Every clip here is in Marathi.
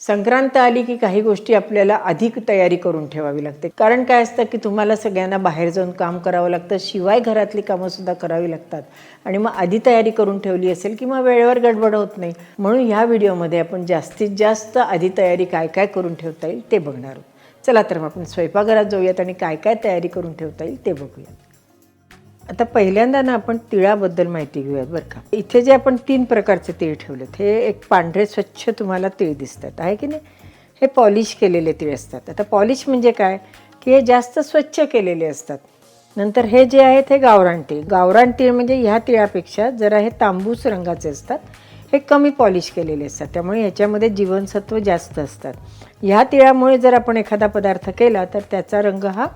संक्रांत आली की काही गोष्टी आपल्याला अधिक तयारी करून ठेवावी लागते. कारण काय असतं की तुम्हाला सगळ्यांना बाहेर जाऊन काम करावं लागतं शिवाय घरातली कामंसुद्धा करावी लागतात. आणि मग आधी तयारी करून ठेवली असेल की मग वेळेवर गडबड होत नाही. म्हणून ह्या व्हिडिओमध्ये आपण जास्तीत जास्त आधी तयारी काय काय करून ठेवता येईल ते बघणार आहोत. चला तर मग आपण स्वयंपाकघरात जाऊयात आणि काय काय तयारी करून ठेवता येईल ते बघूयात. आता पहिल्यांदा ना आपण तिळाबद्दल माहिती घेऊयात बरं का. इथे जे आपण तीन प्रकारचे तीळ ठेवलेत हे एक पांढरे स्वच्छ तुम्हाला तीळ दिसतात. आहे की नाही? हे पॉलिश केलेले तीळ असतात. आता पॉलिश म्हणजे काय? की हे जास्त स्वच्छ केलेले असतात. नंतर हे जे आहेत हे गावरान तीळ. गावरान तीळ म्हणजे ह्या तिळापेक्षा जरा हे तांबूस रंगाचे असतात. हे कमी पॉलिश केलेले असतात. त्यामुळे ह्याच्यामध्ये जीवनसत्व जास्त असतात. ह्या तिळामुळे जर आपण एखादा पदार्थ केला तर त्याचा रंग हा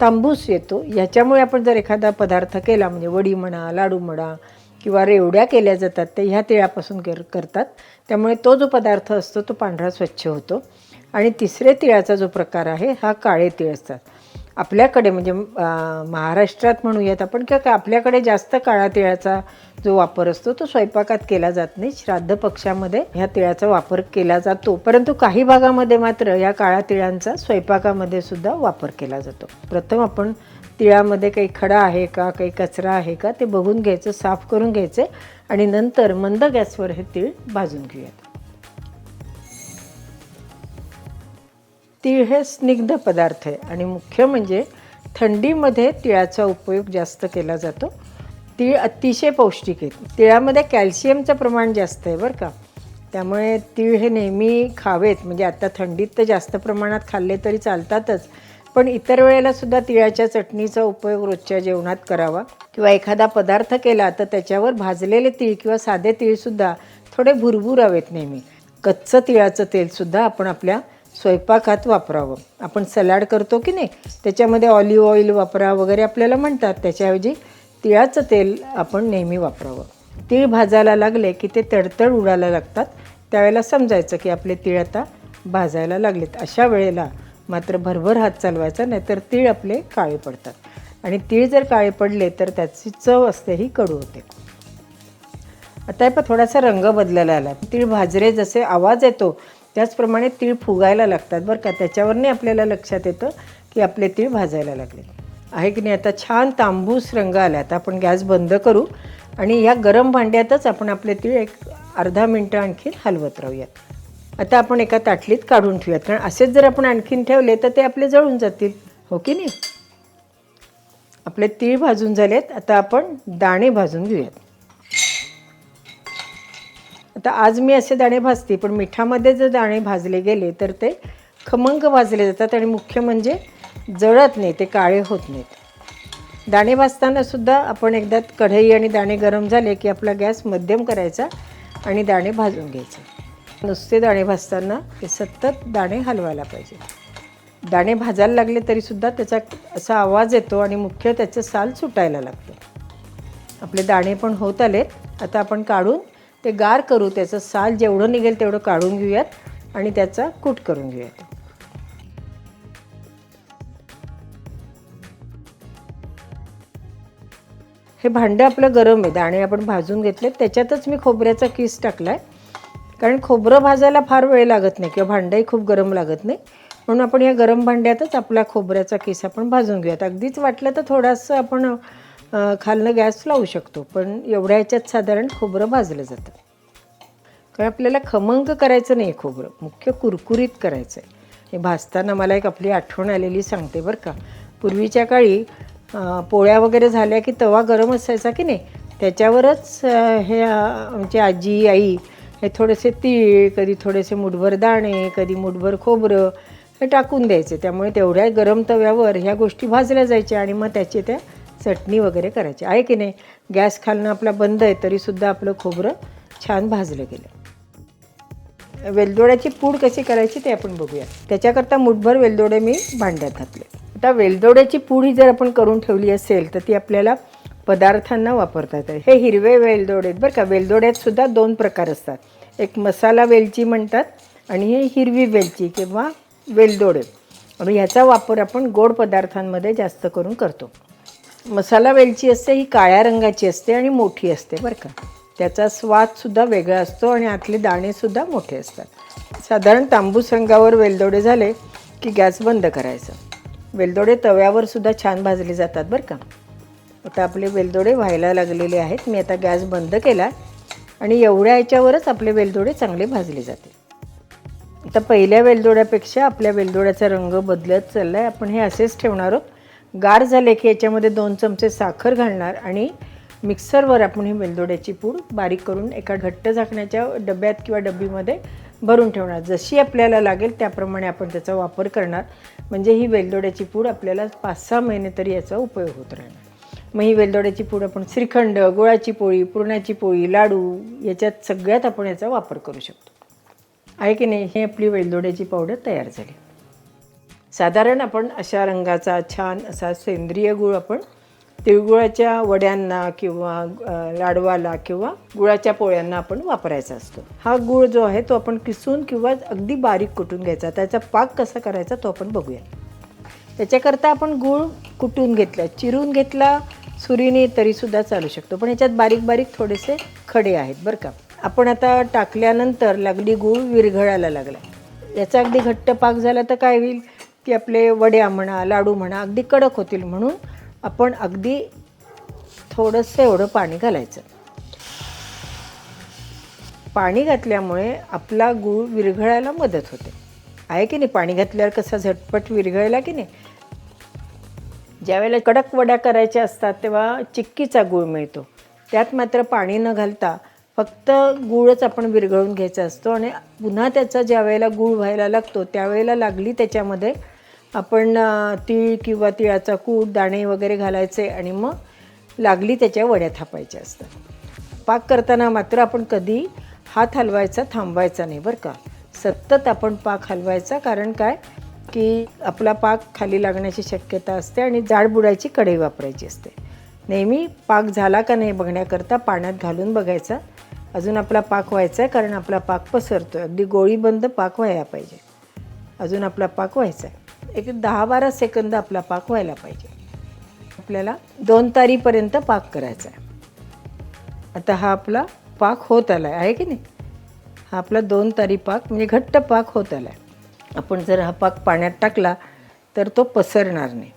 तांबूस येतो. ह्याच्यामुळे आपण जर एखादा पदार्थ केला म्हणजे वडी म्हणा लाडू म्हणा किंवा रेवड्या केल्या जातात ते ह्या तिळापासून कर करतात. त्यामुळे तो जो पदार्थ असतो तो पांढरा स्वच्छ होतो. आणि तिसरे तिळाचा जो प्रकार आहे हा काळे तिळ असतात. आपल्याकडे म्हणजे महाराष्ट्रात म्हणूयात आपण किंवा का आपल्याकडे जास्त काळा तिळाचा जो वापर असतो तो स्वयंपाकात केला जात नाही. श्राद्ध पक्षामध्ये ह्या तिळाचा वापर केला जातो. परंतु काही भागामध्ये मात्र या काळ्या तिळांचा स्वयंपाकामध्ये सुद्धा वापर केला जातो. प्रथम आपण तिळामध्ये काही खडा आहे का काही कचरा आहे का ते बघून घ्यायचं साफ करून घ्यायचे आणि नंतर मंद गॅसवर हे तीळ भाजून घेऊयात. तीळ हे स्निग्ध पदार्थ आहे. आणि मुख्य म्हणजे थंडीमध्ये तिळाचा उपयोग जास्त केला जातो. तीळ अतिशय पौष्टिक आहेत तिळामध्ये कॅल्शियमचं प्रमाण जास्त आहे बरं का. त्यामुळे तीळ हे नेहमी खावेत. म्हणजे आता थंडीत तर जास्त प्रमाणात खाल्ले तरी चालतातच. पण इतर वेळेला सुद्धा तिळाच्या चटणीचा उपयोग रोजच्या जेवणात करावा. किंवा एखादा पदार्थ केला तर त्याच्यावर भाजलेले तीळ किंवा साधे तीळसुद्धा थोडे भुरभुरावेत नेहमी. कच्चं तिळाचं तेलसुद्धा आपण आपल्या स्वयंपाकात वापरावं. आपण सलाड करतो की नाही त्याच्यामध्ये ऑलिव्ह ऑइल वापरा वगैरे आपल्याला म्हणतात. त्याच्याऐवजी तिळाचं तेल आपण नेहमी वापरावं. तीळ भाजायला लागले की ते तडतड उडायला लागतात. त्यावेळेला समजायचं की आपले तीळ आता भाजायला लागलेत. अशा वेळेला मात्र भरभर हात चालवायचा नाहीतर तीळ आपले काळे पडतात. आणि तीळ जर काळे पडले तर त्याची चव असते ही कडू होते. आता हे पण थोडासा रंग बदलायला आला तीळ भाजरे जसे आवाज येतो त्याचप्रमाणे तीळ फुगायला लागतात. बरं का? त्याच्यावरने आपल्याला लक्षात येतं की आपले तीळ भाजायला लागले. आहे की नाही? आता छान तांबूस रंग आला. आता आपण गॅस बंद करू आणि या गरम भांड्यातच आपण आपले तीळ एक अर्धा मिनटं आणखीन हलवत राहूयात. आता आपण एका ताटलीत काढून ठेवूयात. कारण असेच जर आपण आणखीन ठेवले तर ते आपले जळून जातील. हो की नाही? आपले तीळ भाजून झालेत. आता आपण दाणे भाजून घेऊयात. आता आज मी असे दाणे भाजते पण मिठामध्ये जर दाणे भाजले गेले तर ते खमंग भाजले जातात आणि मुख्य म्हणजे जळत नाही ते काळे होत नाहीत. दाणे भाजताना सुद्धा आपण एकदा कढई आणि दाणे गरम झाले की आपला गॅस मध्यम करायचा आणि दाणे भाजून घ्यायचे. नुसते दाणे भाजताना ते सतत दाणे हलवायला पाहिजे. दाणे भाजायला लागले तरीसुद्धा त्याचा असा आवाज येतो आणि मुख्य त्याचं साल सुटायला लागतं. आपले दाणे पण होत आलेत आता आपण काढून ते गार करू त्याचं साल जेवढं निघेल तेवढं काढून घेऊयात आणि त्याचा कूट करून घेऊयात. हे भांडं आपलं गरम आहे दाणे आपण भाजून घेतले त्याच्यातच मी खोबऱ्याचा किस टाकला आहे कारण खोबरं भाजायला फार वेळ लागत नाही किंवा भांडंही खूप गरम लागत नाही. म्हणून आपण या गरम भांड्यातच आपला खोबऱ्याचा किस आपण भाजून घेऊयात. अगदीच वाटलं तर थोडंसं आपण खालनं गॅस लावू शकतो पण एवढ्या ह्याच्यात साधारण खोबरं भाजलं जातं. कारण आपल्याला खमंग करायचं नाही खोबरं मुख्य कुरकुरीत करायचं आहे हे भाजताना मला एक आपली आठवण आलेली सांगते बरं का. पूर्वीच्या काळी पोळ्या वगैरे झाल्या की तवा गरम असायचा की नाही त्याच्यावरच हे आमची आजी आई हे थोडेसे तीळ कधी थोडेसे मुठभर दाणे कधी मुठभर खोबरं हे टाकून द्यायचे. त्यामुळे तेवढ्या गरम तव्यावर ह्या गोष्टी भाजल्या जायच्या आणि मग त्याचे त्या चटणी वगैरे करायची. आहे की नाही? गॅस खालनं आपला बंद आहे तरीसुद्धा आपलं खोबरं छान भाजलं गेलं. वेलदोड्याची पूड कशी करायची ते आपण बघूया. त्याच्याकरता मुठभर वेलदोडे मी भांड्यात घातले. आता वेलदोड्याची पूड ही जर आपण करून ठेवली असेल तर ती आपल्याला पदार्थांना वापरता येते हे हिरवे वेलदोडे आहेत बरं का. वेलदोड्यात सुद्धा दोन प्रकार असतात. एक मसाला वेलची म्हणतात आणि हे हिरवी वेलची किंवा वेलदोडे. आणि ह्याचा वापर आपण गोड पदार्थांमध्ये जास्त करून करतो. मसाला वेलची असते ही काळ्या रंगाची असते आणि मोठी असते बरं का? त्याचा स्वादसुद्धा वेगळा असतो आणि आतले दाणेसुद्धा मोठे असतात. साधारण तांबूस रंगावर वेलदोडे झाले की गॅस बंद करायचा. वेलदोडे तव्यावर सुद्धा छान भाजले जातात बरं का? आता आपले वेलदोडे व्हायला लागलेले आहेत. मी आता गॅस बंद केला आणि एवढ्या याच्यावरच आपले वेलदोडे चांगले भाजले जातील आता पहिल्या वेलदोड्यापेक्षा आपल्या वेलदोड्याचा रंग बदलत चालला आहे आपण हे असेच ठेवणार आहोत. गार झाले की याच्यामध्ये दोन चमचे साखर घालणार आणि मिक्सरवर आपण ही वेलदोड्याची पूड बारीक करून एका घट्ट झाकण्याच्या डब्यात किंवा डब्बीमध्ये भरून ठेवणार. जशी आपल्याला लागेल त्याप्रमाणे आपण त्याचा वापर करणार. म्हणजे ही वेलदोड्याची पूड आपल्याला पाच सहा महिने तरी याचा उपयोग होत राहणार. मग ही वेलदोड्याची पूड आपण श्रीखंड गुळाची पोळी पुरणाची पोळी लाडू याच्यात सगळ्यात आपण याचा वापर करू शकतो. आहे की नाही? ही आपली वेलदोड्याची पावडर तयार झाली. साधारण आपण अशा रंगाचा छान असा सेंद्रिय गुळ आपण तिळगुळाच्या वड्यांना किंवा लाडवाला किंवा गुळाच्या पोळ्यांना आपण वापरायचा असतो. हा गुळ जो आहे तो आपण किसून किंवा अगदी बारीक कुटून घ्यायचा. त्याचा पाक कसा करायचा तो आपण बघूया. त्याच्याकरता आपण गूळ कुटून घेतला चिरून घेतला सुरीने तरीसुद्धा चालू शकतो. पण याच्यात बारीक बारीक थोडेसे खडे आहेत बरं का. आपण आता टाकल्यानंतर लागली गूळ विरघळायला लागला. याचा अगदी घट्ट पाक झाला तर काय होईल? की आपले वड्या म्हणा लाडू म्हणा अगदी कडक होतील म्हणून आपण अगदी थोडंसं एवढं पाणी घालायचं. पाणी घातल्यामुळे आपला गूळ विरघळायला मदत होते. आहे की नाही? पाणी घातल्यावर कसा झटपट विरघळला की नाही? ज्यावेळेला कडक वड्या करायच्या असतात तेव्हा चिक्कीचा गूळ मिळतो. त्यात मात्र पाणी न घालता फक्त गूळच आपण विरघळून घ्यायचा असतो आणि पुन्हा त्याचा ज्या वेळेला गूळ व्हायला लागतो त्यावेळेला लागली त्याच्यामध्ये आपण तीळ किंवा तिळाचा कूट दाणे वगैरे घालायचे आणि मग लागली त्याच्या वड्या थापायच्या असतात. पाक करताना मात्र आपण कधी हात हलवायचा थांबवायचा नाही बरं का. सतत आपण पाक हलवायचा कारण काय? की आपला पाक खाली लागण्याची शक्यता असते आणि जाड बुडायची कढई वापरायची असते. नेहमी पाक झाला का नाही बघण्याकरता पाण्यात घालून बघायचा. अजून आपला पाक व्हायचा आहे कारण आपला पाक पसरतो आहे अगदी गोळीबंद पाक व्हायला पाहिजे. अजून आपला पाक व्हायचा आहे एक दहा बारा सेकंद आपला पाक व्हायला पाहिजे. आपल्याला दोन तारीपर्यंत पाक करायचा आहे आता हा आपला पाक होत आला आहे आहे की नाही? हा आपला दोन तारी पाक म्हणजे घट्ट पाक होत आला आहे आपण जर हा पाक पाण्यात टाकला तर तो पसरणार नाही.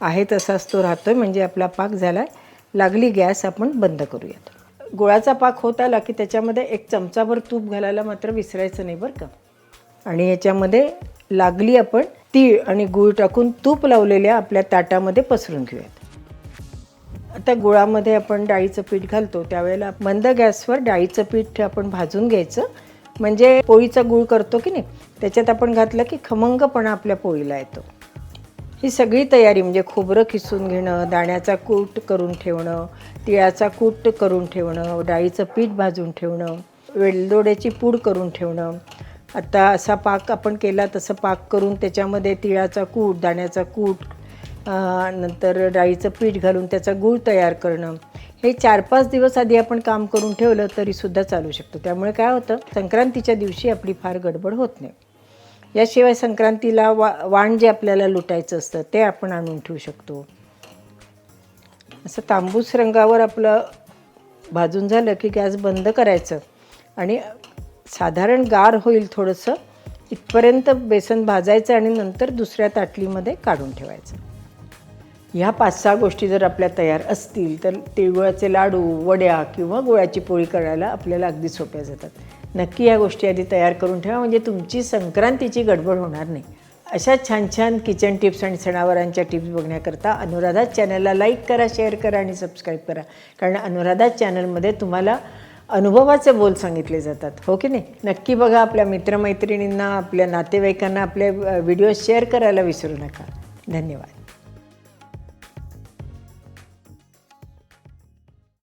आहे तसाच तो राहतो आहे म्हणजे आपला पाक झाला आहे लागली गॅस आपण बंद करूयात. गुळाचा पाक होत आला की त्याच्यामध्ये एक चमचाभर तूप घालायला मात्र विसरायचं नाही बरं का. आणि याच्यामध्ये लागली आपण तीळ आणि गूळ टाकून तूप लावलेल्या आपल्या ताटामध्ये पसरून घेऊयात. आता गुळामध्ये आपण डाळीचं पीठ घालतो त्यावेळेला मंद गॅसवर डाळीचं पीठ आपण भाजून घ्यायचं. म्हणजे पोळीचा गूळ करतो की नाही त्याच्यात आपण घातलं की खमंगपणा आपल्या पोळीला येतो. ही सगळी तयारी म्हणजे खोबरं किसून घेणं दाण्याचा कूट करून ठेवणं तिळाचा कूट करून ठेवणं डाळीचं पीठ भाजून ठेवणं वेलदोड्याची पूड करून ठेवणं. आता असा पाक आपण केला तसं पाक करून त्याच्यामध्ये तिळाचा कूट दाण्याचा कूट नंतर डाळीचं पीठ घालून त्याचा गूळ तयार करणं. हे चार पाच दिवस आधी आपण काम करून ठेवलं तरीसुद्धा चालू शकतो. त्यामुळे काय होतं संक्रांतीच्या दिवशी आपली फार गडबड होत नाही. याशिवाय संक्रांतीला वा वाण जे आपल्याला लुटायचं असतं ते आपण आणून ठेवू शकतो. असं तांबूस रंगावर आपलं भाजून झालं की गॅस बंद करायचं. आणि साधारण गार होईल थोडंसं इथपर्यंत बेसन भाजायचं आणि नंतर दुसऱ्या ताटलीमध्ये काढून ठेवायचं. ह्या पाच सहा गोष्टी जर आपल्या तयार असतील तर तिळगुळाचे लाडू वड्या किंवा गुळाची पोळी करायला आपल्याला अगदी सोप्या जातात. नक्की या गोष्टी आधी तयार करून ठेवा म्हणजे तुमची संक्रांतीची गडबड होणार नाही. अशा छान छान किचन टिप्स आणि सणावारांच्या टिप्स बघण्याकरता अनुराधा चॅनलला लाईक करा शेअर करा आणि सबस्क्राईब करा. कारण अनुराधा चॅनलमध्ये तुम्हाला अनुभवाचे बोल सांगितले जातात हो की नाही? नक्की बघा आपल्या मित्रमैत्रिणींना आपल्या नातेवाईकांना आपले व्हिडिओ शेअर करायला विसरू नका. धन्यवाद.